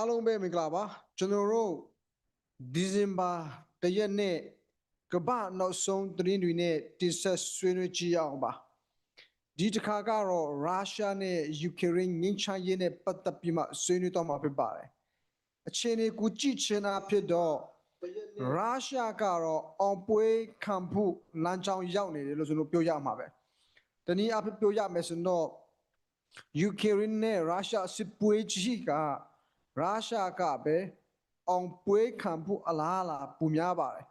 အားလုံးပဲမင်္ဂလာပါကျွန်တော်တို့ဒီဇင်ဘာတရက်နေ့ကမ္ဘာနောက်ဆုံးသတင်းတွေနဲ့တင်ဆက်ဆွေးနွေးကြည့်ရအောင်ပါဒီတစ်ခါကတော့ရုရှားနဲ့ယူကရိန်းငင်းချရေးနဲ့ပတ်သက်ပြီးမှဆွေးနွေးတော့မှာဖြစ်ပါတယ်အခြေအနေကိုကြည့်ချင်တာဖြစ်တော့ရုရှားကတော့အောင်ပွဲခံဖို့လမ်းကြောင်းရောက်နေတယ်လို့ကျွန်တော်ပြောရမှာပဲတနည်းအားဖြင့်ပြောရမယ်ဆိုတော့ယူကရိန်းနဲ့ရုရှားစစ်ပွဲကြီးက ရုရှားကပဲအောင်ပွဲခံဖို့အလားအလာပူများပါတယ်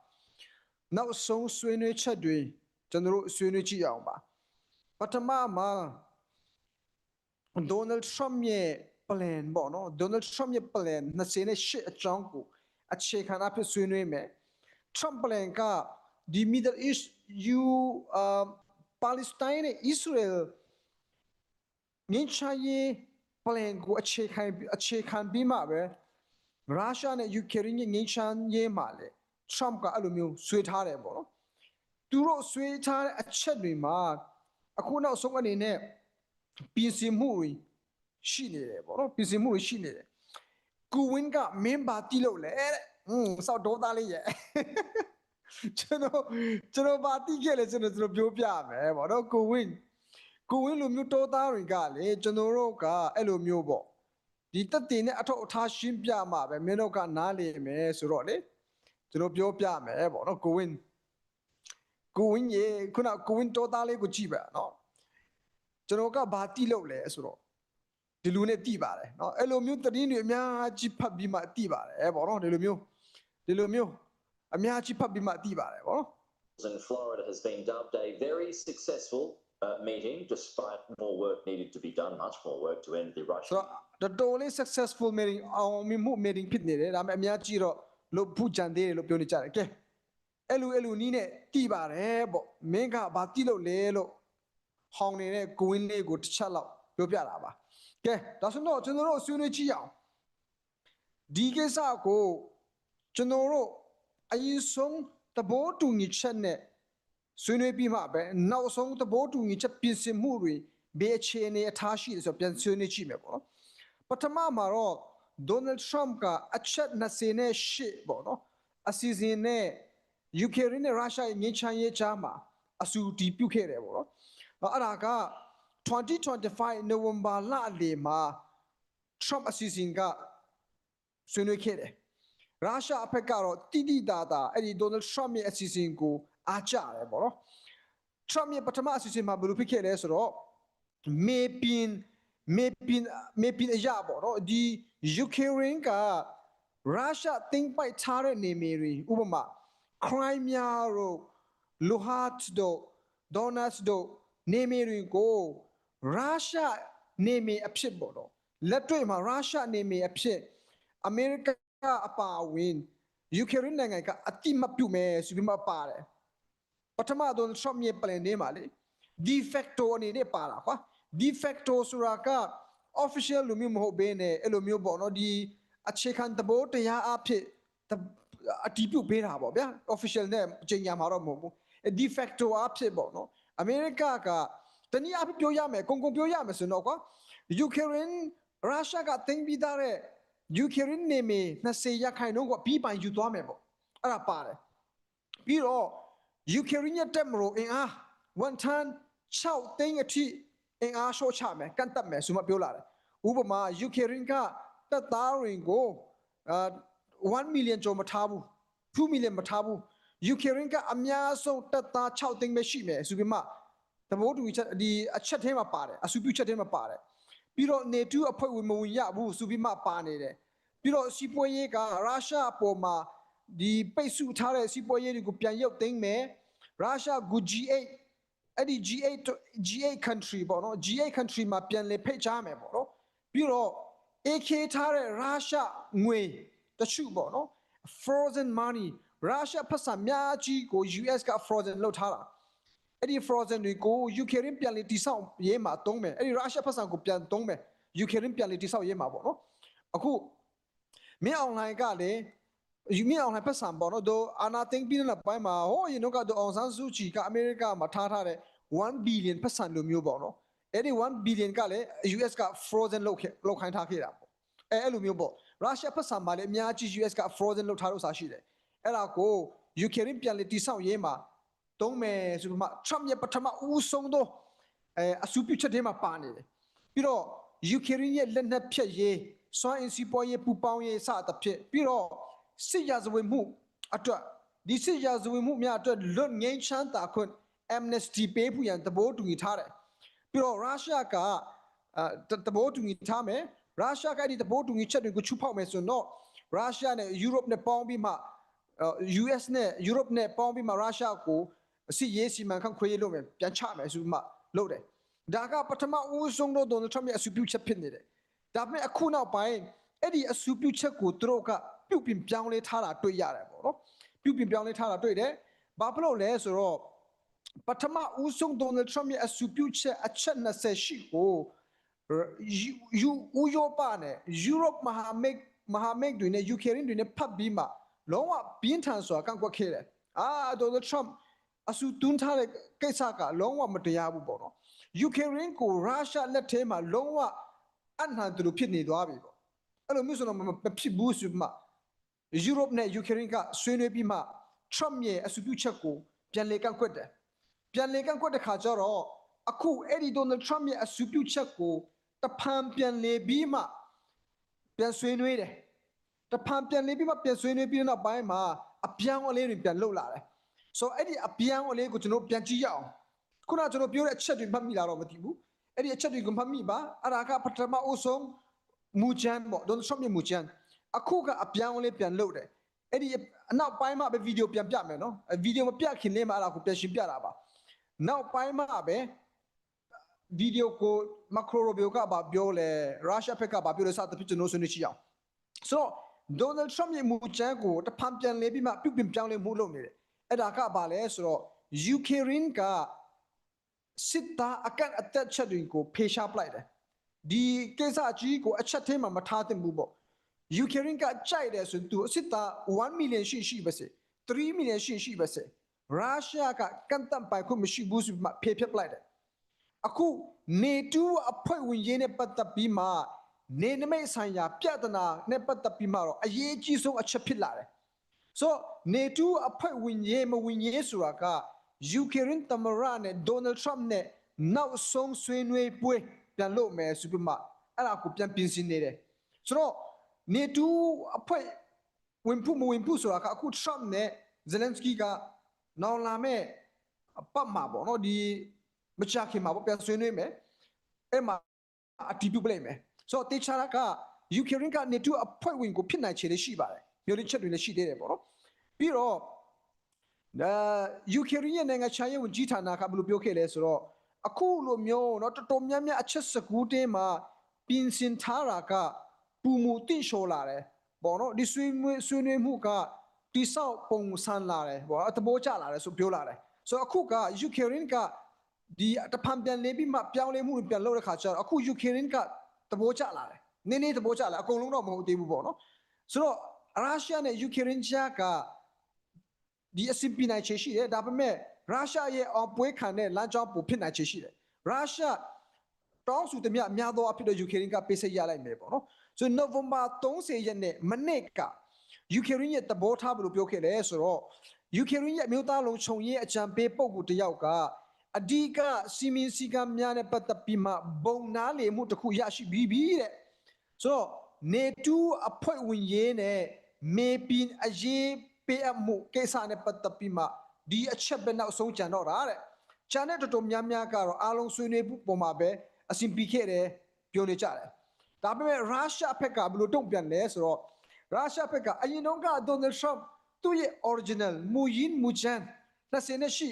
။နောက်ဆုံးဆွေးနွေးချက်တွေကျွန်တော်တို့ဆွေးနွေးကြည့်အောင်ပါ။ပထမမှာဒေါ်နယ်ထရမ့်ရဲ့ plan ပေါ့နော်ဒေါ်နယ်ထရမ့်ရဲ့ plan 28အကြောင်းကိုအခြေခံအဖြစ်ဆွေးနွေးမယ်။ Trump plan ကဒီ Middle East you uh Palestine နဲ့ Israel ငင်းချရေး plan ကိုအခြေခံအခြေခံပြီးမှပဲရုရှားနဲ့ယူကရိန်းရဲ့ငင်းချရေးမှာလေ Trump ကအဲ့လိုမျိုးဆွေးထားတယ်ပေါ့နော်သူတို့ဆွေးထားတဲ့အချက်တွေမှာအခုနောက်ဆုံးအနေနဲ့ပြင်ဆင်မှုတွေရှိနေတယ်ပေါ့နော်ပြင်ဆင်မှုတွေရှိနေတယ်ကူဝင်းကမင်းပါတိလို့လေတဲ့อืมစောက်ဒေါသားလေးရဲ့ကျွန်တော်ကျွန်တော်ပါတိခဲ့လေကျွန်တော်ကျွန်တော်ပြောပြမယ်ပေါ့နော်ကူဝင်း ကိုဝင်းလိုမျိုးတောသားတွေကလေကျွန်တော်တို့ကအဲ့လိုမျိုးပေါ့ဒီတက်တင်နဲ့အထောက်အထားရှင်းပြမှာပဲမင်းတို့ကနားလေမယ်ဆိုတော့လေကျွန်တော်ပြောပြမယ်ပေါ့နော်ကိုဝင်းကိုဝင်းရေခုနကိုဝင်းတောသားလေးကိုကြည့်ပါနော်ကျွန်တော်ကဘာတိလို့လဲဆိုတော့ဒီလူနဲ့တိပါတယ်နော်အဲ့လိုမျိုးသတင်းတွေအများကြီးဖတ်ပြီးမှတိပါတယ်ပေါ့နော်ဒီလိုမျိုးဒီလိုမျိုးအများကြီးဖတ်ပြီးမှတိပါတယ်ပေါ့နော် in Florida has been dubbed a very successful uh, meeting, despite more work needed to be done, much more work to end the ဆို Russian တော့တော်တော်လေး successful meeting အောင်မြင်မှု meeting ဖြစ်နေတယ်ဒါပေမဲ့အများကြီးတော့လို့ဖူးကြံသေးတယ်လို့ပြောနေကြတယ်ကဲအဲ့လိုအဲ့လိုနီးနဲ့တီးပါတယ်ပေါ့မင်းကဘာတီးလို့လဲလို့ဟောင်းနေတဲ့ကိုဝင်းလေးကိုတစ်ချက်လောက်ပြောပြတာပါကဲဒါဆိုတော့ကျွန်တော်တို့ဆွေးနွေးကြည့်အောင်ဒီကိစ္စကိုကျွန်တော်တို့အရင်ဆုံးသဘောတူညီချက်နဲ့ ဆွေးနွေးပြီးမှပဲနောက်ဆုံးသဘောတူညီချက်ပြင်ဆင်မှုတွေဘယ်အခြေအနေအထားရှိလဲဆိုတော့ပြန်ဆွေးနွေးကြည့်မယ်ပေါ့နော်ပထမမှာတော့ Donald Trump ကအချက်28ပေါ့နော်အစီအစဉ်နဲ့ယူကရိန်းနဲ့ရုရှားရဲ့ငြိမ်းချမ်းရေးကြားမှာအဆူတီးပြုတ်ခဲ့တယ်ပေါ့နော်အဲ့ဒါက2025နိုဝင်ဘာလအလယ်မှာ Trump အစီအစဉ်ကဆွေးနွေးခဲ့တယ်ရုရှားအဖက်ကတော့တိတိတသာအဲ့ဒီ Donald Trump ရဲ့အစီအစဉ်ကို အားကျတယ်ပေါ့နော် Trump ရဲ့ပထမအစီအစဉ်မှာဘယ်လိုဖြစ်ခဲ့လဲဆိုတော့မေပင်မေပင်မေပင်အရာပေါ့နော်ဒီယူကရိန်းကရုရှားတင်ပိုက်ထားတဲ့နေမြေတွေဥပမာ Crimea တို့ Luhansk တို့ Donetsk တို့နေမြေတွေကိုရုရှားနေမြေအဖြစ်ပေါ့နော်လက်တွေ့မှာရုရှားနေမြေအဖြစ်အမေရိကအပါအဝင်ယူကရိန်းနိုင်ငံကအတိမပြုတ်မယ်ဆိုပြီးမှပါတယ် ပထမတော့ Trump ရဲ့ plan ထဲမှာလေ de facto အနေနဲ့ပါတာကွာ de facto ဆိုတာက official လိုမျိုးမဟုတ်ဘဲနဲ့အဲ့လိုမျိုးပေါ့နော်ဒီအခြေခံသဘောတရားအဖြစ်တအတီးပြုတ်ပေးတာပေါ့ဗျာ official နဲ့ချိန်ညာမှာတော့မဟုတ်ဘူးအဲ့ de facto အဖြစ်ပေါ့နော်အမေရိကကတနည်းအားဖြင့်ပြောရမယ်ကုန်ကုန်ပြောရမယ်ဆိုတော့ကွာယူကရိန်းရုရှားကတင်ပြီးသားတဲ့ယူကရိန်းနေမီ20ရာခိုင်နှုန်းကပြီးပိုင်ယူသွားမယ်ပေါ့အဲ့ဒါပါတယ်ပြီးတော့ ယူကရိန်းရဲ့တက်မလို့အင်အားဝန်ထမ်း6သိန်းအထိအင်အားရှော့ချမယ်ကန့်တက်မယ်ဆိုမှပြောလာတယ်ဥပမာယူကရိန်းကတပ်သားတွေကိုအာ1 million ကျော်မထားဘူး2 million မထားဘူးယူကရိန်းကအများဆုံးတပ်သား6သိန်းပဲရှိမယ်ဆိုပြီးမှသဘောတူညီချက်ဒီအချက်ထဲမှာပါတယ်အစုပြုချက်ထဲမှာပါတယ်ပြီးတော့ NATO အဖွဲ့ဝင်မဝင်ရဘူးဆိုပြီးမှပါနေတယ်ပြီးတော့စီးပွားရေးကရုရှားအပေါ်မှာ ဒီပိတ်ဆို့ထားတဲ့စီးပွားရေးတွေကိုပြန်ရုပ်သိမ်းမယ်ရုရှား G8 အဲ့ဒီ G8 G8 country ပေါ့နော် G8 country မှာပြန်လေဖိတ်ချမယ်ပေါ့နော်ပြီးတော့ AK ထားတဲ့ရုရှားငွေတချို့ပေါ့နော် frozen money ရုရှားဖက်ဆံများကြီးကို US က frozen လုပ်ထားတာအဲ့ဒီ frozen တွေကို Ukraine ပြန်လေတိဆောက်ရေးမှာတုံးမယ်အဲ့ဒီရုရှားဖက်ဆံကိုပြန်တုံးမယ် Ukraine ပြန်လေတိဆောက်ရေးမှာပေါ့နော်အခုမင်း online ကလည်း ယူမီအောင်လိုက်ပတ်စံပေါ့နော်ဒိုအာနာသိန်းပြီးတဲ့နောက်ပိုင်းမှာဟိုရင်တော့ကဒိုအောင်ဆန်းစုကြည်ကအမေရိကမှာထားထားတဲ့1 billion ပတ်စံလိုမျိုးပေါ့နော်အဲ့ဒီ1 billion ကလည်း US က frozen လုပ်ခဲ့လုပ်ခိုင်းထားခဲ့တာပေါ့အဲအဲ့လိုမျိုးပေါ့ရုရှားဖက်ဆံမှာလည်းအများကြီး US က frozen လုပ်ထားလို့စာရှိတယ်အဲ့ဒါကို Ukraine ပြန်လေတိဆောက်ရေးမှာတုံးမယ်ဆိုပြီးမှ Trump ရဲ့ပထမဦးဆုံးသောအဲအစုပြုချက်တွေမှာပါနေတယ်ပြီးတော့ Ukraine ရဲ့လက်နက်ဖြတ်ရေးစွမ်းအင်စီးပွားရေးပူပေါင်းရေးစသဖြင့်ပြီးတော့ စစ်ရာဇဝတ်မှုအတွက်ဒီစစ်ရာဇဝတ်မှုများအတွက်လွတ်ငင်းချမ်းသာခွင့် amnesty ပေးဖို့ရန်သဘောတူညီထားတယ်ပြီးတော့ရုရှားကအာသဘောတူညီထားမယ်ရုရှားကဒီသဘောတူညီချက်တွေကိုချူဖောက်မယ်ဆိုတော့ရုရှားနဲ့ Europe နဲ့ပေါင်းပြီးမှအော် US နဲ့ Europe နဲ့ပေါင်းပြီးမှရုရှားကိုအစီရေးစီမံခန့်ခွဲရေးလုပ်မယ်ပြန်ချမယ်ဆိုပြီးမှလုပ်တယ်ဒါကပထမဦးဆုံးတော့ Donald Trump ရဲ့အစုပြုချက်ဖြစ်နေတယ်ဒါပေမဲ့အခုနောက်ပိုင်းအဲ့ဒီအစုပြုချက်ကိုသူတို့က ပြုတ်ပြင်ပြောင်းလဲထားတာတွေ့ရတယ်ပေါ့နော်ပြုတ်ပြင်ပြောင်းလဲထားတာတွေ့တယ်ဘာဖြစ်လို့လဲဆိုတော့ပထမဦးဆုံး Donald Trump ရဲ့အစုပြုချက်အချက်20ရှိကိုယူယူဥရောပနဲ့ Europe မဟာမိတ်မဟာမိတ်တွေနဲ့ Ukraine တွေနဲ့ဖတ်ပြီးမှလုံးဝပြင်းထန်စွာကန့်ကွက်ခဲ့တယ်။အာဒေါ်နယ်ထရမ့်အဆူတွန်းထားတဲ့ကိစ္စကလုံးဝမတရားဘူးပေါ့နော်။ Ukraine ကိုရုရှားလက်ထဲမှာလုံးဝအနှံသူလိုဖြစ်နေသွားပြီပေါ့။အဲ့လိုမျိုးဆိုတော့မဖြစ်ဘူးဆိုမှ Europe နဲ့ Ukraine ကဆွေးနွေးပြီးမှ Trump ရဲ့အဆူပြုချက်ကိုပြန်လေကန့်ကွက်တယ်။ပြန်လေကန့်ကွက်တဲ့ခါကျတော့အခုအဲ့ဒီ Donald Trump ရဲ့အဆူပြုချက်ကိုတဖန်ပြန်လေပြီးမှပြန်ဆွေးနွေးတယ်။တဖန်ပြန်လေးပြီးမှပြန်ဆွေးနွေးပြီးတဲ့နောက်ပိုင်းမှာအပြောင်းအလဲတွေပြန်လှုပ်လာတယ်။ဆိုတော့အဲ့ဒီအပြောင်းအလဲကိုကျွန်တော်ပြန်ကြည့်ရအောင်။ခုနကကျွန်တော်ပြောတဲ့အချက်တွေမှတ်မိလာတော့မသိဘူး။အဲ့ဒီအချက်တွေကိုမှတ်မိပါ။အဲ့ဒါကပထမအဦးဆုံးမူချမ်းပေါ့။ဒေါ်နယ်ထရမ့်ရဲ့မူချမ်း။ အခုကအပြောင်းအလဲပြန်လှုပ်တယ်။အဲ့ဒီအနောက်ပိုင်းမှာပဲဗီဒီယိုပြန်ပြမယ်နော်။ဗီဒီယိုမပြခင်လေးမှာအဲ့ဒါကိုပြန်ရှင်းပြတာပါ။နောက်ပိုင်းမှာပဲဗီဒီယိုကိုမက်ခရိုရိုဘီယိုကဘာပြောလဲရုရှားဘက်ကဘာပြောလဲစသဖြင့်ကျွန်တော်ဆွေးနွေးကြည့်အောင်။ဆိုတော့ဒေါ်နယ်ထရမ့်ရဲ့မူချမ်းကိုတဖန်ပြန်လဲပြီးမှပြုပြင်ပြောင်းလဲမှုလုပ်နေတယ်အဲ့ဒါကဘာလဲဆိုတော့ Ukraine ကစစ်သားအကန့်အသက်ချက်တွေကိုဖေရှားပလိုက်တယ်ဒီကိစ္စအကြီးကိုအချက်သေးမှမထားသင့်ဘူးပေါ့ Ukraine ကကြိုက်တယ်ဆိုရင်သူစစ်သား1 million ရှိရှိပါစေ3 million ရှိရှိပါစေရုရှားကကန့်တန့်ပိုင်ခွင့်မရှိဘူးဆိုပြီးမှဖေဖျက်ပလိုက်တယ်အခုနေတူအဖွဲ့ဝင်ရေးနဲ့ပတ်သက်ပြီးမှနေနမိတ်ဆိုင်ရာ ပြဿနာနဲ့ပတ်သက်ပြီးမှတော့အရေးကြီးဆုံးအချက်ဖြစ်လာတယ်။ဆိုနေတူအဖွဲ့ဝင်ရေးမဝင်ရေးဆိုတာကယူကရိန်းသမ္မတနဲ့ဒေါ်နယ်ထရမ့်နဲ့နောက်ဆုံးဆွေးနွေးပွဲပြန်လုပ်မယ်ဆိုပြီးမှအဲ့ဒါကိုပြန်ပြင်ဆင်နေတယ်။ဆိုတော့ နေတူအဖွဲ့ဝင်ဖို့မဝင်ဖို့ဆိုတာကအခုထရမ့်နဲ့ဇယ်လန်စကီကနောက်လာမဲ့အပတ်မှာပေါ့နော်ဒီ မချခင်မှာပေါ့ပြန်ဆွေးနွေးမယ်အဲ့မှာအတီးပြုတ်ပလိုက်မယ်ဆိုတော့တေချာကယူကရိန်းကနေတူအဖွဲ့ဝင်ကိုဖြစ်နိုင်ခြေလေးရှိပါတယ်မျိုးလေးချက်တွေလည်းရှိသေးတယ်ပေါ့နော်ပြီးတော့ဒါယူကရိန်းရဲ့နိုင်ငံခြားရေးဝန်ကြီးဌာနကဘယ်လိုပြောခဲ့လဲဆိုတော့အခုလိုမျိုးเนาะတော်တော်များများအချက်စကူးတင်းမှာပြင်ဆင်ထားတာက ပူမူတင့်လျှော်လာတယ်ပေါ့နော်ဒီဆွေးနွေးဆွေးနွေးမှုကတိဆောက်ပုံစံလာတယ်ပေါ့အတဘောကျလာတယ်ဆိုပြောလာတယ်ဆိုတော့အခုကယူကရိန်းကဒီတဖန်ပြန်လေးပြီးမှပြောင်းလဲမှုတွေပြန်လုပ်တဲ့ခါကျတော့အခုယူကရိန်းကသဘောကျလာတယ်နည်းနည်းသဘောကျလာအကုန်လုံးတော့မဟုတ်သေးဘူးပေါ့နော်ဆိုတော့ရုရှားနဲ့ယူကရိန်းကြားကဒီအစီအပြနိုင်ချေရှိတယ်ဒါပေမဲ့ရုရှားရဲ့အောင်ပွဲခံတဲ့လမ်းကြောင်းပိုဖြစ်နိုင်ချေရှိတယ်ရုရှားတောင်းဆိုသမျှအများသောအဖြစ်တော့ယူကရိန်းကပေးစိတ်ရလိုက်မယ်ပေါ့နော် ဆိုနိုဝင်ဘာ30ရက်နေ့မနေ့ကယူကရိန်းရဲ့သဘောထားဘယ်လိုပြောခဲ့လဲဆိုတော့ယူကရိန်းရဲ့အမျိုးသားလုံးခြုံရေးအကြံပေးပုဂ္ဂိုလ်တစ်ယောက်ကအဓိကစီမင်းစည်းကမ်းများနဲ့ပတ်သက်ပြီးမှဘုံနာလေမှုတစ်ခုရရှိပြီးပြီတဲ့ဆိုတော့နေတူအဖွဲ့ဝင်ရေးနဲ့မေပင်အရေးပေးအပ်မှုကိစ္စနဲ့ပတ်သက်ပြီးမှဒီအချက်ပဲနောက်ဆုံးကြံတော့တာတဲ့ချန်တဲ့တော်တော်များများကတော့အားလုံးဆွေးနွေးမှုပုံမှာပဲအစဉ်ပြီးခဲ့တယ်ပြောနေကြတယ် ဒါပေမဲ့ရုရှားဘက်ကဘယ်လိုတုံ့ပြန်လဲဆိုတော့ရုရှားဘက်ကအရင်တုန်းကဒေါ်နယ်ထရမ့်သူ့ရဲ့ original မူရင်းမူချမ်း20နဲ့ရှိ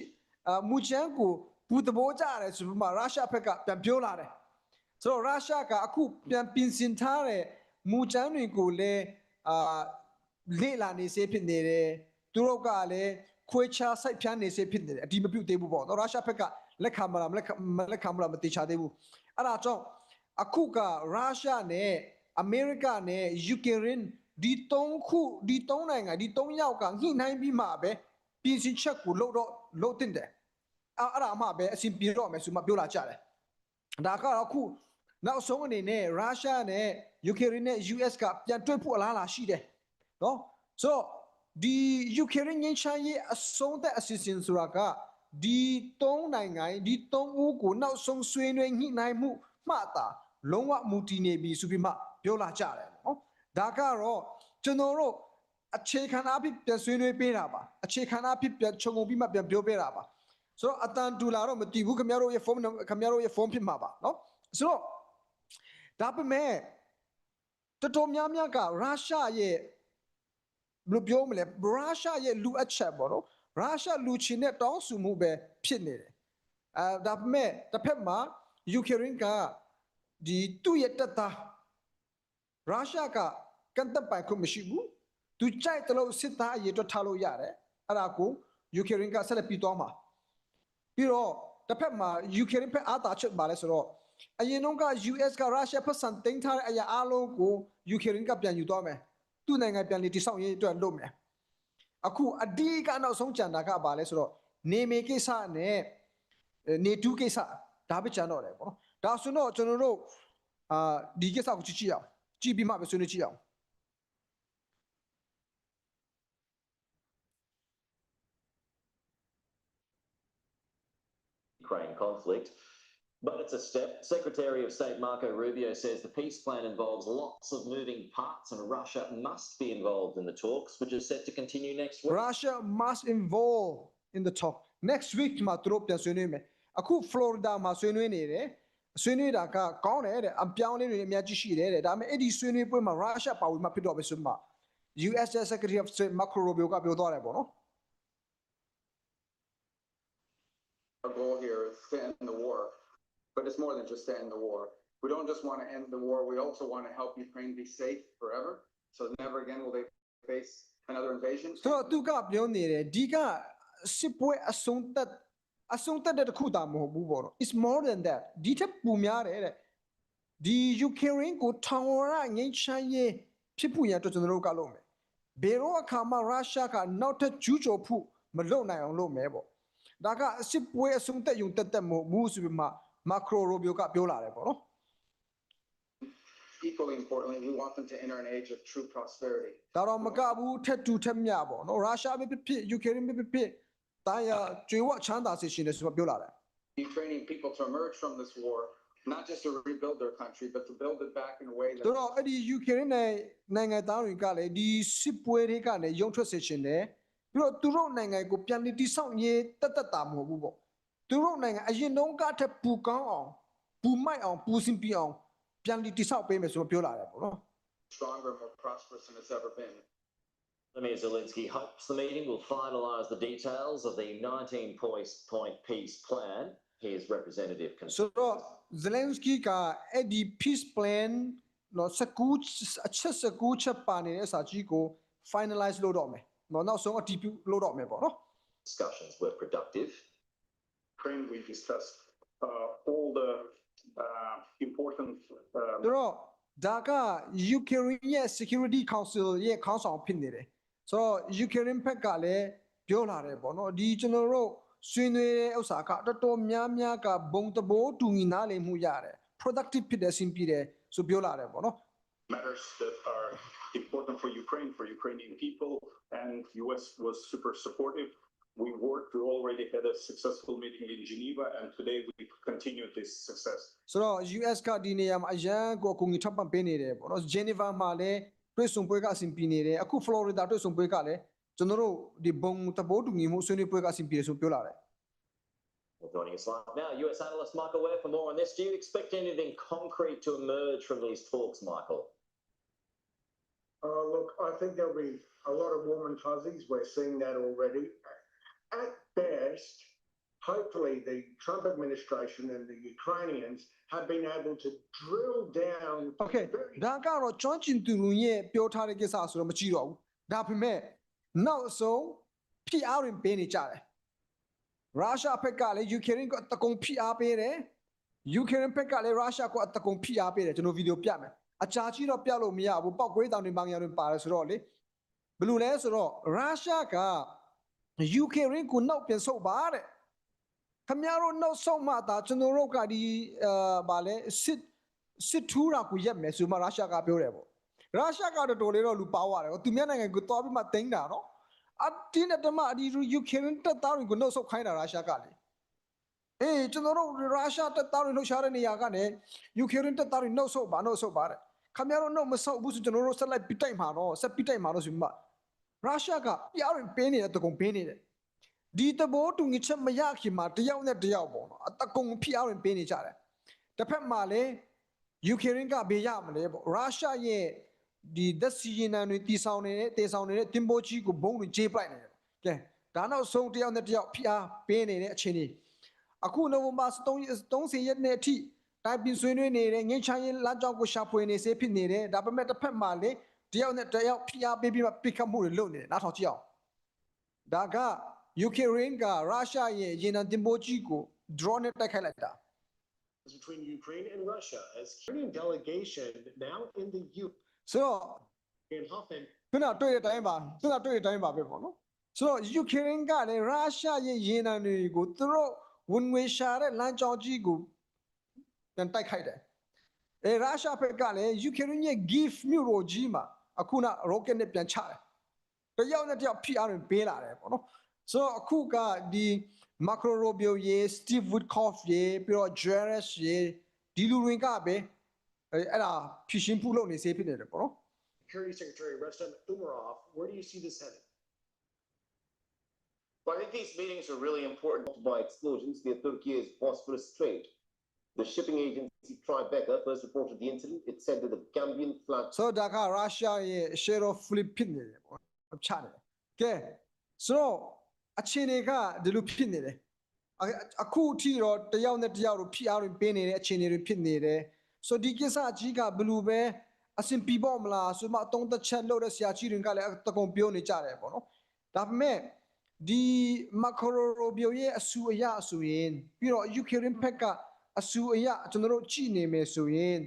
အာမူချမ်းကိုဘူတဘောကြရတယ်ဆိုပြီးမှရုရှားဘက်ကပြန်ပြောလာတယ်ဆိုတော့ရုရှားကအခုပြန်ပြင်ဆင်ထားတဲ့မူချမ်းတွေကိုလည်းအာလေ့လာနေစေဖြစ်နေတယ်သူတို့ကလည်းခွေးချစိုက်ဖြန်းနေစေဖြစ်နေတယ်အဒီမပြုတ်သေးဘူးပေါ့နော်ရုရှားဘက်ကလက်ခံမလားမလက်ခံမလက်ခံမလားမသိချသေးဘူးအဲ့ဒါကြောင့် အခုကရုရှားနဲ့အမေရိကနဲ့ယူကရိန်းဒီသုံးခုဒီသုံးနိုင်ငံဒီသုံးယောက်ကညှိနှိုင်းပြီးမှပဲပြင်ဆင်ချက်ကိုလုပ်တော့လုပ်တင်တယ်အဲ့အဲ့ဒါမှပဲအစဉ်ပြေတော့မယ်ဆိုမှပြောလာကြတယ်ဒါကတော့အခုနောက်ဆုံးအနေနဲ့ရုရှားနဲ့ယူကရိန်းနဲ့ US ကပြန်တွေ့ဖို့အလားအလာရှိတယ်နော်ဆိုတော့ဒီယူကရိန်းငင်းချမ်းရေးအဆုံးသက်အစီအစဉ်ဆိုတာကဒီ၃နိုင်ငံဒီ၃ဦးကိုနောက်ဆုံးဆွေးနွေးညှိနှိုင်းမှုမှတာ လုံးဝမူတည်နေပြီဆိုပြီးမှပြောလာကြတယ်နော်ဒါကတော့ကျွန်တော်တို့အခြေခံအဖြစ်ပြန်ဆွေးနွေးပေးတာပါအခြေခံအဖြစ်ပြန်ခြုံငုံပြီးမှပြန်ပြောပေးတာပါဆိုတော့အတန်တူလာတော့မတည်ဘူးခင်ဗျားတို့ရဲ့ form ခင်ဗျားတို့ရဲ့ form ဖြစ်မှာပါနော်ဆိုတော့ဒါပေမဲ့တော်တော်များများကရုရှားရဲ့ဘယ်လိုပြောမလဲရုရှားရဲ့လူအချက်ပေါ့နော်ရုရှားလူချင်းနဲ့တောင်းဆိုမှုပဲဖြစ်နေတယ်အဲဒါပေမဲ့တစ်ဖက်မှာယူကရိန်းက ဒီသူ့ရဲ့တပ်သားရုရှားကကန်တပ်ပိုင်ခွင့်မရှိဘူးသူကြိုက်တယ်လို့စစ်သားအရေးအတွက်ထားလို့ရတယ်အဲ့ဒါကိုယူကရိန်းကဆက်လက်ပြီးသွားမှာပြီးတော့တစ်ဖက်မှာယူကရိန်းဖက်အားတာချက်ပါလဲဆိုတော့အရင်တုန်းက US ကရုရှားဖက်ဆန်တင်ထားတဲ့အရာအလုံးကိုယူကရိန်းကပြန်ယူသွားမယ်သူ့နိုင်ငံပြန်လည်တည်ဆောက်ရေးအတွက်လုပ်မယ်အခုအဒီကနောက်ဆုံးကြံတာကပါလဲဆိုတော့နေမေကိစ္စနဲ့အဲနေတူးကိစ္စဒါပဲကြံတော့တယ်ပေါ့နော် ဒါဆိုတော့ကျွန်တော်တို့အာဒီကိစ္စကိုကြည့်ကြည့်အောင်ကြည့်ပြီးမှပဲဆွေးနွေးကြည့်အောင် Ukraine conflict. But it's a step. Secretary of State Marco Rubio says the peace plan involves lots of moving parts and Russia must be involved in the talks, which is set to continue next week. Russia must involve in the talk next week မှာသူတို့ပြန်ဆွေးနွေးမယ်အခု Florida မှာဆွေးနွေးနေတယ် ဆွေးနွေးတာကကောင်းတယ်တဲ့အပြောင်းအလဲတွေအများကြီးရှိတယ်တဲ့ဒါပေမဲ့အဲ့ဒီဆွေးနွေးပွဲမှာ Russia ပါဝင်မှာဖြစ်တော့ပဲဆိုမှ US Secretary of State Marco Rubio ကပြောသွားတယ်ပေါ့နော် Our goal here is to end the war, but it's more than just to end the war. We don't just want to end the war, we also want to help Ukraine be safe forever. So never again will they face another invasion. ဆိုတော့သူကပြောနေတယ်ဒီကစစ်ပွဲအဆုံးသက် အဆုံးသက်တဲ့တစ်ခုတာမဟုတ်ဘူးပေါ့နော် it's more than that ဒီထက်ပိုများတယ်တဲ့ဒီ Ukraine ကိုထောင်ဝရငိမ့်ချမ်းရေးဖြစ်ဖို့ရန်အတွက်ကျွန်တော်တို့ကလုပ်မယ်ဘယ်တော့အခါမှရုရှားကနောက်ထပ်ကျူးကျော်ဖို့မလုပ်နိုင်အောင်လုပ်မယ်ပေါ့ဒါကစစ်ပွဲအဆုံးသက်ယုံတက်တက်မဟုတ်ဘူးဆိုပြီးမှမာခရိုရိုဘီယိုကပြောလာတယ်ပေါ့နော် Equally importantly, we want them to enter an age of true prosperity. ဒါတော့မကဘူးထက်တူထက်မြပေါ့နော်ရုရှားပဲဖြစ်ဖြစ် Ukraine ပဲဖြစ်ဖြစ် တာယာကျွေးဝချမ်းသာစေရှင်တယ်ဆိုတော့ပြောလာတယ် Ukrainian people to emerge from this war, not just to rebuild their country, but to build it back in a way တို့ that တော့အဲ့ဒီ Ukraine နဲ့နိုင်ငံသားတွေကလည်းဒီစစ်ပွဲတွေကနေရုံထွက်စေရှင်တယ်ပြီးတော့သူတို့နိုင်ငံကိုပြန်လည်တည်ဆောက်ရေးတက်တက်တာမဟုတ်ဘူးပေါ့သူတို့နိုင်ငံအရင်တုန်းကထက်ပူကောင်းအောင်ပူမိုက်အောင်ပူစင်ပြအောင်ပြန်လည်တည်ဆောက်ပေးမယ်ဆိုတော့ပြောလာတယ်ပေါ့နော် stronger, more prosperous than it's ever been. Vladimir Zelensky hopes the meeting will finalise the details of the 19 point, point peace plan. Here's Representative ဆို Constant. တော့ Zelensky ကအဲ့ဒီ peace plan နော်စကူအချက်စကူချက်ပါနေတဲ့အစာကြီးကို finalize လုပ်တော့မယ်နော်နောက်ဆုံးအတည်ပြုလုပ်တော့မယ်ပေါ့နော် Discussions were productive. Ukraine, we discussed uh, all the uh, important um, သူတော့ဒါက Ukraine ရဲ့ Security Council ရဲ့ခေါင်းဆောင်ဖြစ်နေတယ် ဆိုတော့ Ukraine ဘက်ကလည်းပြောလာတယ်ပေါ့နော်ဒီကျွန်တော်တို့ဆွေးနွေးတဲ့ဥစ္စာကတော်တော်များများကဘုံတဘိုးတူညီနားလည်မှုရတယ် productive ဖြစ်တဲ့ဆင်ပြေတယ်ဆိုပြောလာတယ်ပေါ့နော် matters that are important for Ukraine, for Ukrainian people, and US was super supportive. We worked, we already had a successful meeting in Geneva, and today we continue this success. ဆိုတော့ US ကဒီနေရာမှာအရန်ကိုအကူအညီထောက်ပံ့ပေးနေတယ်ပေါ့နော် Geneva မှာလည်း တွေ့ဆုံပွဲကအဆင်ပြေနေတယ်အခု Florida တွေ့ဆုံပွဲကလည်းကျွန်တော်တို့ဒီဘုံတဘိုးတူညီမှုဆွေးနွေးပွဲကအဆင်ပြေတယ်ဆိုပြောလာတယ် Well, joining us live now, US analyst Michael Ware for more on this. Do you expect anything concrete to emerge from these talks, Michael? Uh, look, I think there'll be a lot of warm and fuzzies. We're seeing that already. At best, hopefully the Trump administration and the Ukrainians have been able to drill down. to Okay very ဒါကတော့ကျွမ်းကျင်သူလူရဲ့ပြောထားတဲ့ကိစ္စဆိုတော့မကြည့်တော့ဘူးဒါပေမဲ့နောက်အဆုံးဖိအားရင်ပေးနေကြတယ်ရုရှားဘက်ကလည်းယူကရိန်းကိုအတကုံဖိအားပေးတယ်ယူကရိန်းဘက်ကလည်းရုရှားကိုအတကုံဖိအားပေးတယ်ကျွန်တော်ဗီဒီယိုပြမယ်အကြာကြီးတော့ပြလို့မရဘူးပောက်ကွေးတောင်တွေဘางရတွေပါတယ်ဆိုတော့လေဘယ်လိုလဲဆိုတော့ရုရှားကယူကရိန်းကိုနောက်ပြန်ဆုတ်ပါတဲ့ ခမရတို့နောက်ဆုံးမှသာကျွန်တော်တို့ကဒီအာဗာလဲစစ်စစ်ထူးတာကိုရက်မယ်ဆိုမှရုရှားကပြောတယ်ပေါ့ရုရှားကတော်တော်လေးတော့လူပါဝါတယ်သူများနိုင်ငံကိုတော်ပြီးမှတင်းတာနော်အတင်းနဲ့တမအဒီယူကရိန်းတပ်သားတွေကိုနှုတ်ဆက်ခိုင်းတာရုရှားကလေအေးကျွန်တော်တို့ရုရှားတပ်သားတွေလှုပ်ရှားတဲ့နေရာကနေယူကရိန်းတပ်သားတွေနှုတ်ဆက်ပါနှုတ်ဆက်ပါတဲ့ခင်ဗျားတို့နှုတ်မဆောက်ဘူးဆိုကျွန်တော်တို့ဆက်လိုက်ပြတိုက်မှာတော့ဆက်ပြတိုက်မှာတော့ဆိုပြီးမှရုရှားကပြားရင်ပေးနေတဲ့တကုံပေးနေတယ် ဒီတဘောတူညီချက်မရခင်မှာတယောက်နဲ့တယောက်ပေါ့နော်အတကုံဖိအားဝင်ပေးနေကြတယ်တစ်ဖက်မှာလည်းယူကရိန်းကဘေးရမလဲပေါ့ရုရှားရဲ့ဒီဒက်စီရင်နန်တွေတီဆောင်နေတဲ့တေဆောင်နေတဲ့တင်ပိုကြီးကိုဘုံတွေဂျေးပလိုက်နေတယ်ကဲဒါနောက်ဆုံးတယောက်နဲ့တယောက်ဖိအားပေးနေတဲ့အခြေအနေအခုနိုဝင်ဘာ30ရက်နေ့အထိတိုင်ပင်ဆွေးနွေးနေတဲ့ငင်းချရင်လမ်းကြောင်းကိုရှာဖွေနေစေဖြစ်နေတယ်ဒါပေမဲ့တစ်ဖက်မှာလည်းတယောက်နဲ့တယောက်ဖိအားပေးပြီးမှပြစ်ခတ်မှုတွေလုပ်နေတယ်နားထောင်ကြည့်အောင်ဒါက ယူကရိန်းကရုရှားရဲ့ရေနံတင်ပို့ကြီးကို drone နဲ့တိုက်ခိုက်လိုက်တာ between Ukraine and Russia as Ukrainian delegation now in the U ဆိုတော့ in Hoffen ခုနတွေ့တဲ့အတိုင်းပါခုနတွေ့တဲ့အတိုင်းပါပဲပေါ့နော်ဆိုတော့ယူကရိန်းကလည်းရုရှားရဲ့ရေနံတွေကိုသူတို့ဝင်ငွေရှာတဲ့လမ်းကြောင်းကြီးကိုပြန်တိုက်ခိုက်တယ်အဲရုရှားဘက်ကလည်းယူကရိန်းရဲ့ gift မြို့တော်ကြီးမှာအခုန rocket နဲ့ပြန်ချတယ်တယောက်နဲ့တယောက်ဖိအားတွေပေးလာတယ်ပေါ့နော် ဆိုတော့အခုကဒီ macro rubio ရေ steve witkoff ရေပြီးတော့ jared ရေဒီလူတွေကပဲအဲအဲ့ဒါဖြည့်ရှင်းဖို့လုပ်နေစေဖြစ်နေတယ်ပေါ့နော် Security Secretary Rustem Umarov. Where do you see this headed? Well, I think these meetings are really important by explosions near Turkey's Bosphorus Strait. The shipping agency Tribeca first reported the incident. It said that the Gambian flood ဆိုတော့ဒါကရုရှားရဲ့ share of flip ဖြစ်နေတယ်ပေါ့ အချနေတယ်ကဲဆိုတော့အခြေအနေကဒီလိုဖြစ်နေတယ်အအခုအထိတော့တယောက်နဲ့တယောက်တို့ဖိအားတွေပေးနေတဲ့အခြေအနေတွေဖြစ်နေတယ်ဆိုတော့ဒီကိစ္စအကြီးကဘယ်လိုပဲအဆင်ပြေပေါ့မလားဆိုမှအတုံးတစ်ချက်လို့တဲ့ဆရာကြီးတွေကလည်းတကုံပြောနေကြတယ်ပေါ့နော်ဒါပေမဲ့ဒီမက်ခရိုရိုဘီယိုရဲ့အဆူအရဆိုရင်ပြီးတော့ယူကရိန်းဘက်ကအဆူအရကျွန်တော်တို့ကြည့်နေမယ်ဆိုရင်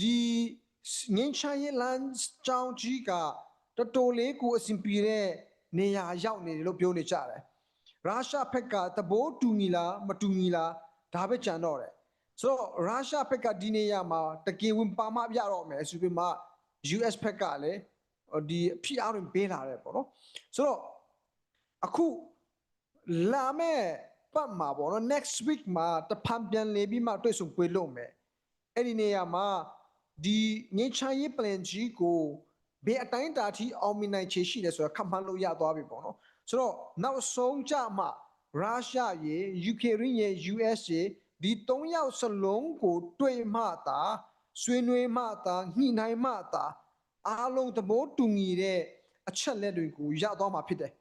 ဒီငင်းချမ်းရဲ့လမ်းကြောင်းကြီးကတော်တော်လေးကိုအဆင်ပြေတဲ့ နေရာရောက်နေတယ်လို့ပြောနေကြတယ်ရုရှားဘက်ကသဘောတူညီလားမတူညီလားဒါပဲကြံတော့တယ်ဆိုတော့ရုရှားဘက်ကဒီနေရာမှာတကယ်ဝင်ပါမပြတော့မယ်ဆိုပြီးမှ US ဘက်ကလည်းဟိုဒီဖိအားတွေပေးလာတယ်ပေါ့နော်ဆိုတော့အခုလာမဲ့ပတ်မှာပေါ့နော် next week မှာတဖန်ပြန်လေပြီးမှတွေ့ဆုံပွဲလုပ်မယ်အဲ့ဒီနေရာမှာဒီငင်းချမ်းရေး plan ကြီးကို ဘယ်အတိုင်းအတာထိအောင်မြင်နိုင်ချေရှိလဲဆိုတော့ခန့်မှန်းလို့ရသွားပြီပေါ့နော်ဆိုတော့နောက်ဆုံးကြမှာရုရှားရေ UK ရေ US ရေဒီ၃ယောက်စလုံးကိုတွေ့မှသာဆွေးနွေးမှသာညှိနှိုင်းမှသာအားလုံးသဘောတူညီတဲ့အချက်လက်တွေကိုရသွားမှာဖြစ်တယ်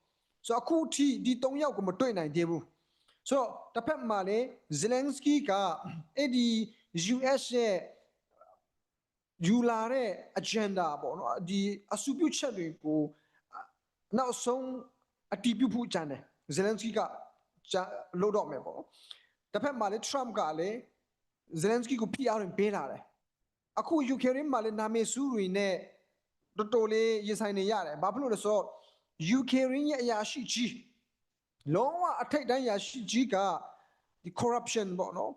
ဆိုတော့အခုထိဒီ၃ယောက်ကိုမတွေ့နိုင်သေးဘူးဆိုတော့တစ်ဖက်မှာလည်းဇယ်လန်စကီကအဲ့ဒီ US ရဲ့ ယူလာတဲ့ agenda ပေါ့နော်ဒီအစုပြုချက်တွေကိုအနောက်ဆုံးအတီးပြုဖို့ကြံတယ်ဇယ်လန်စကီကဂျာလို့တော့မယ်ပေါ့နော်တစ်ဖက်မှာလည်း Trump ကလည်းဇယ်လန်စကီကို PR ဝင်ပေးလာတယ်အခု Ukraine မှာလည်းနာမည်စူးတွေနဲ့တော်တော်လေးရင်ဆိုင်နေရတယ်ဘာဖြစ်လို့လဲဆိုတော့ Ukraine ရဲ့အရာရှိကြီးလုံးဝအထိတ်တန်းရရှိကြီးကဒီ corruption ပေါ့နော်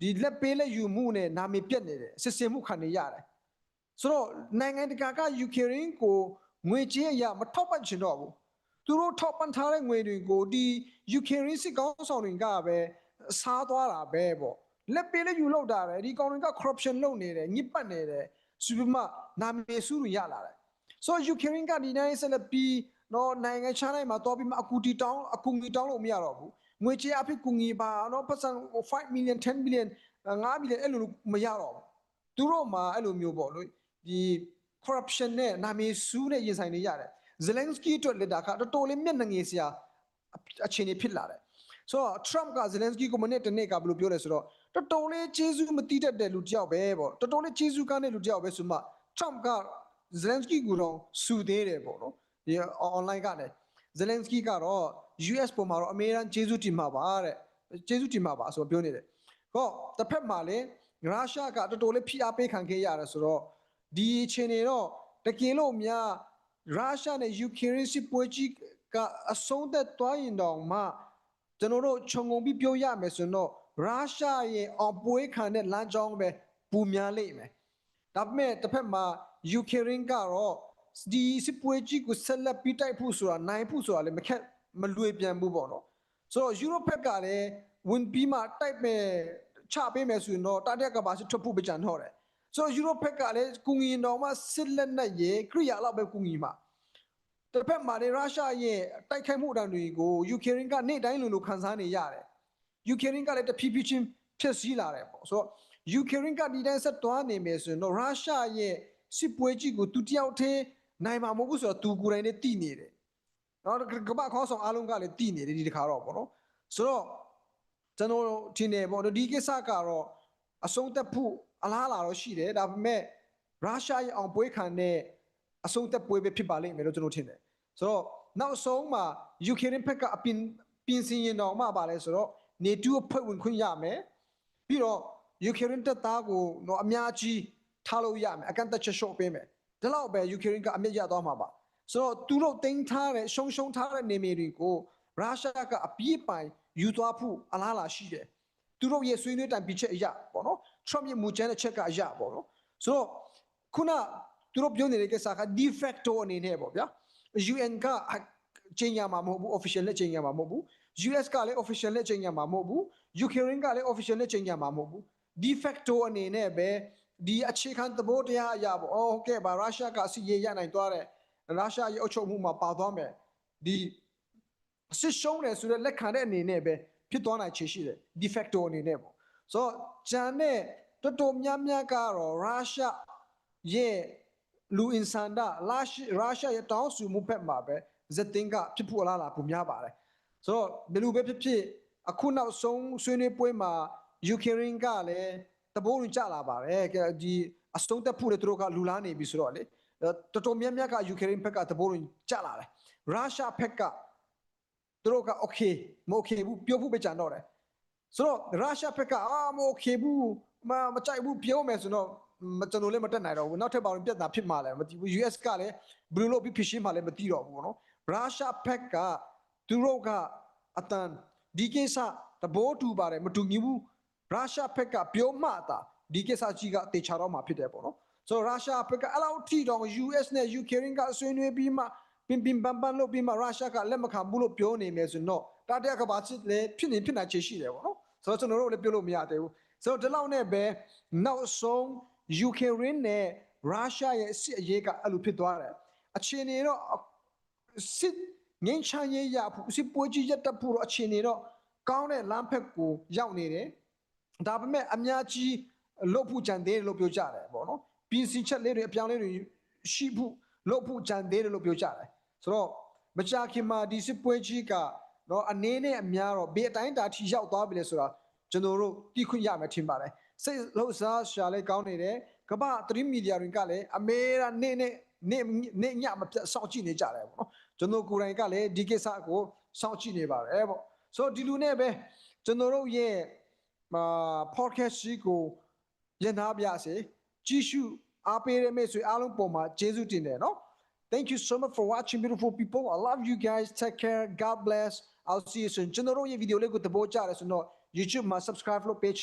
ဒီလက်ပေးလက်ယူမှုနဲ့နာမည်ပြက်နေတယ်စစ်စင်မှုခံနေရတယ် ဆိုတော့နိုင်ငံတကာကယူကရိန်းကိုငွေကြေးအရာမထောက်ပံ့ချင်တော့ဘူးသူတို့ထောက်ပံ့ထားတဲ့ငွေတွေကိုဒီယူကရိန်းစစ်ကောင်းဆောင်တွေကပဲစားသွားတာပဲပေါ့လက်ပေးလက်ယူလောက်တာပဲဒီကောင်တွေက corruption လုပ်နေတယ်ညစ်ပတ်နေတယ်စူပမာနာမည်စုတွေရလာတယ်ဆိုယူကရိန်းကဒီနိုင်ဆက်လက်ပြီးတော့နိုင်ငံခြားတိုင်းမှာတော့ပြီးမှအကူတီတောင်းအကူငီတောင်းလို့မရတော့ဘူးငွေကြေးအဖြစ်ကူငီပါတော့ပတ်စံ5 million 10 million 5 million အဲ့လိုမရတော့ဘူးသူတို့မှာအဲ့လိုမျိုးပေါ့လို့ ဒီ corruption နဲ့နာမည်စူးနဲ့ရင်ဆိုင်နေရတယ်ဇယ်လန်စကီအတွက်လက်တာကတော်တော်လေးမျက်နှာငယ်စရာအခြေအနေဖြစ်လာတယ်ဆိုတော့ Trump ကဇယ်လန်စကီကိုမနေ့တနေ့ကဘယ်လိုပြောလဲဆိုတော့တော်တော်လေးကျေးဇူးမတိတတ်တဲ့လူတစ်ယောက်ပဲပေါ့တော်တော်လေးကျေးဇူးကမ်းတဲ့လူတစ်ယောက်ပဲဆိုမှ Trump ကဇလန်စကီကိုတော့စူသေးတယ်ပေါ့နော်ဒီ online ကလည်းဇလန်စကီကတော့ US ပေါ်မှာတော့အမေရိကန်ကျေးဇူးတင်မှာပါတဲ့ကျေးဇူးတင်မှာပါဆိုတော့ပြောနေတယ်ဟောတစ်ဖက်မှာလည်းရုရှားကတော်တော်လေးဖိအားပေးခံခဲ့ရတယ်ဆိုတော့ ဒီအချိန်နေတော့တကယ်လို့များရုရှားနဲ့ယူကရိန်းစစ်ပွဲကြီးကအဆုံးသက်သွားရင်တော့မှကျွန်တော်တို့ခြုံငုံပြီးပြောရမယ်ဆိုတော့ရုရှားရဲ့အောင်ပွဲခံတဲ့လမ်းကြောင်းပဲပူများလိမ့်မယ်ဒါပေမဲ့တစ်ဖက်မှာယူကရိန်းကတော့ဒီစစ်ပွဲကြီးကိုဆက်လက်ပြီးတိုက်ဖို့ဆိုတာနိုင်ဖို့ဆိုတာလည်းမခက်မလွေပြန်ဘူးပေါ့နော်ဆိုတော့ယူရိုပက်ကလည်းဝင်ပြီးမှတိုက်မဲ့ချပေးမယ်ဆိုရင်တော့တာတက်ကဘာစစ်ထွက်ဖို့ပကြံတော့တယ် ဆိုတော့ယူရိုပက်ကလည်းကုငီတော်မှစစ်လက်နက်ရေခရိယာလောက်ပဲကုငီမှာတစ်ဖက်မှာလည်းရုရှားရဲ့တိုက်ခိုက်မှုအတန်တွေကိုယူကရိန်းကနေ့တိုင်းလိုလိုခံစားနေရတယ်။ယူကရိန်းကလည်းတဖြည်းဖြည်းချင်းဖြစ်စည်းလာတယ်ပေါ့။ဆိုတော့ယူကရိန်းကဒီတိုင်းဆက်သွားနေမယ်ဆိုရင်တော့ရုရှားရဲ့စစ်ပွဲကြီးကိုသူတယောက်တည်းနိုင်မှာမဟုတ်ဘူးဆိုတော့သူကိုယ်တိုင်လည်းတည်နေတယ်။နော်ကမ္ဘာခေါင်းဆောင်အားလုံးကလည်းတည်နေတယ်ဒီတစ်ခါတော့ပေါ့နော်။ဆိုတော့ကျွန်တော်ထင်တယ်ပေါ့နော်ဒီကိစ္စကတော့အဆုံးသက်ဖို့ အလားအလာတော့ရှိတယ်ဒါပေမဲ့ရုရှားရဲ့အောင်ပွဲခံတဲ့အဆုံးသက်ပွဲပဲဖြစ်ပါလိမ့်မယ်လို့ကျွန်တော်ထင်တယ်ဆိုတော့နောက်ဆုံးမှာယူကရိန်းဘက်ကအပြင်ပြင်ဆင်ရင်တော့မှပါလဲဆိုတော့နေတူဖွဲ့ဝင်ခွင့်ရမယ်ပြီးတော့ယူကရိန်းတပ်သားကိုတော့အများကြီးထားလို့ရမယ်အကန်တက်ချက်ရှော့ပေးမယ်ဒီလောက်ပဲယူကရိန်းကအမြင့်ရသွားမှာပါဆိုတော့သူတို့တင်ထားတဲ့ရှုံရှုံထားတဲ့နေမြေတွေကိုရုရှားကအပြည့်ပိုင်ယူသွားဖို့အလားအလာရှိတယ်သူတို့ရဲ့ဆွေးနွေးတိုင်ပြချက်အရာပေါ့နော် Trump ရဲ့မူကြမ်းတဲ့ချက်ကအရာပေါ့နော်ဆိုတော့ခုနသူတို့ပြောနေတဲ့ကိစ္စက de facto အနေနဲ့ပေါ့ဗျာ UN ကချိန်ရမှာမဟုတ်ဘူး official နဲ့ချိန်ရမှာမဟုတ်ဘူး US ကလည်း official နဲ့ချိန်ရမှာမဟုတ်ဘူး Ukraine ကလည်း official နဲ့ချိန်ရမှာမဟုတ်ဘူး de facto အနေနဲ့ပဲဒီအခြေခံသဘောတရားအရာပေါ့အော်ဟုတ်ကဲ့ပါရုရှားကအစီရေရနိုင်သွားတယ်ရုရှားရဲ့အုပ်ချုပ်မှုမှာပါသွားမယ်ဒီစစ်ရှုံးတယ်ဆိုတဲ့လက်ခံတဲ့အနေနဲ့ပဲဖြစ်သွားနိုင်ခြေရှိတယ် de facto အနေနဲ့ပေါ့ ဆိုတော့ဂျန်နဲ့တော်တော်များများကတော့ရုရှားရဲ့လူအင်ဆန်ဒါလာရုရှားရဲ့တောင်းဆိုမှုဘက်မှာပဲဇက်တင်ကဖြစ်ဖို့လားလားပုံများပါတယ်ဆိုတော့ဘယ်လိုပဲဖြစ်ဖြစ်အခုနောက်ဆုံးဆွေးနွေးပွဲမှာ Ukraine ကလည်းတဘိုးဝင်ကြလာပါတယ်ဒီအစုံတက်ဖို့တဲ့သူတို့ကလူလားနေပြီဆိုတော့လေတော်တော်များများက Ukraine ဘက်ကတဘိုးဝင်ကြလာတယ်ရုရှားဘက်ကသူတို့က okay မ okay ဘူးပြောဖို့ပဲကြံတော့တယ် ဆိုတော့ရုရှားဘက်ကအာမိုခေဘူးမမကြိုက်ဘူးပြောမယ်ဆိုတော့ကျွန်တော်လည်းမတက်နိုင်တော့ဘူးနောက်ထပ်ပါရင်ပြဿနာဖြစ်မှာလည်းမသိဘူး US ကလည်းဘယ်လိုလုပ်ပြီးဖြစ်ရှင်းမှာလည်းမသိတော့ဘူးပေါ့နော်ရုရှားဘက်ကသူတို့ကအတန်ဒီကိစ္စတဘောတူပါတယ်မတူညီဘူးရုရှားဘက်ကပြောမှတာဒီကိစ္စကြီးကတေချာတော့မှာဖြစ်တယ်ပေါ့နော်ဆိုတော့ရုရှားဘက်ကအဲ့လောက်ထိတော့ US နဲ့ Ukraine ကဆွေးနွေးပြီးမှပင်ပင်ပန်းပန်းလုပ်ပြီးမှရုရှားကလက်မခံဘူးလို့ပြောနေမယ်ဆိုတော့တတိယကဘာစစ်လည်းဖြစ်နေဖြစ်နိုင်ချေရှိတယ်ပေါ့နော် ဆိုတော့ကျွန်တော်တို့လည်းပြောလို့မရသေးဘူးဆိုတော့ဒီလောက်နဲ့ပဲနောက်ဆုံးယူကရိန်းနဲ့ရုရှားရဲ့စစ်အရေးကအဲ့လိုဖြစ်သွားတယ်အခြေအနေတော့စစ်ငင်းချမ်းရေးရဖို့စစ်ပွဲကြီးရပ်တန့်ဖို့တော့အခြေအနေတော့ကောင်းတဲ့လမ်းဖက်ကိုရောက်နေတယ်ဒါပေမဲ့အများကြီးလုပ်ဖို့ကြံသေးတယ်လို့ပြောကြတယ်ပေါ့နော်ပြင်ဆင်ချက်လေးတွေအပြောင်းလေးတွေရှိဖို့လုပ်ဖို့ကြံသေးတယ်လို့ပြောကြတယ်ဆိုတော့မကြာခင်မှာဒီစစ်ပွဲကြီးက နော်အနေနဲ့အများတော့ဘေးအတိုင်းတာထိရောက်သွားပြီလေဆိုတာကျွန်တော်တို့သိခွင့်ရမယ်ထင်ပါတယ်စိတ်လှုပ်ရှားရှာလဲကောင်းနေတယ်ကမ္ဘာသတင်းမီဒီယာတွေကလည်းအမေရာနေ့နဲ့နေ့နေ့ညမပြတ်စောင့်ကြည့်နေကြတယ်ပေါ့နော်ကျွန်တော်ကိုယ်တိုင်ကလည်းဒီကိစ္စကိုစောင့်ကြည့်နေပါတယ်ပေါ့ဆိုတော့ဒီလူနဲ့ပဲကျွန်တော်တို့ရဲ့အာ podcast ကြီးကိုရနာပြစေကြည့်ရှုအားပေးရမယ့်ဆိုအားလုံးပေါ်မှာကျေးဇူးတင်တယ်နော် Thank you so much for watching beautiful people. I love you guys. Take care. God bless. I'll see you soon. Chinoro ye video le gu tbo cha ra suno YouTube ma subscribe lo page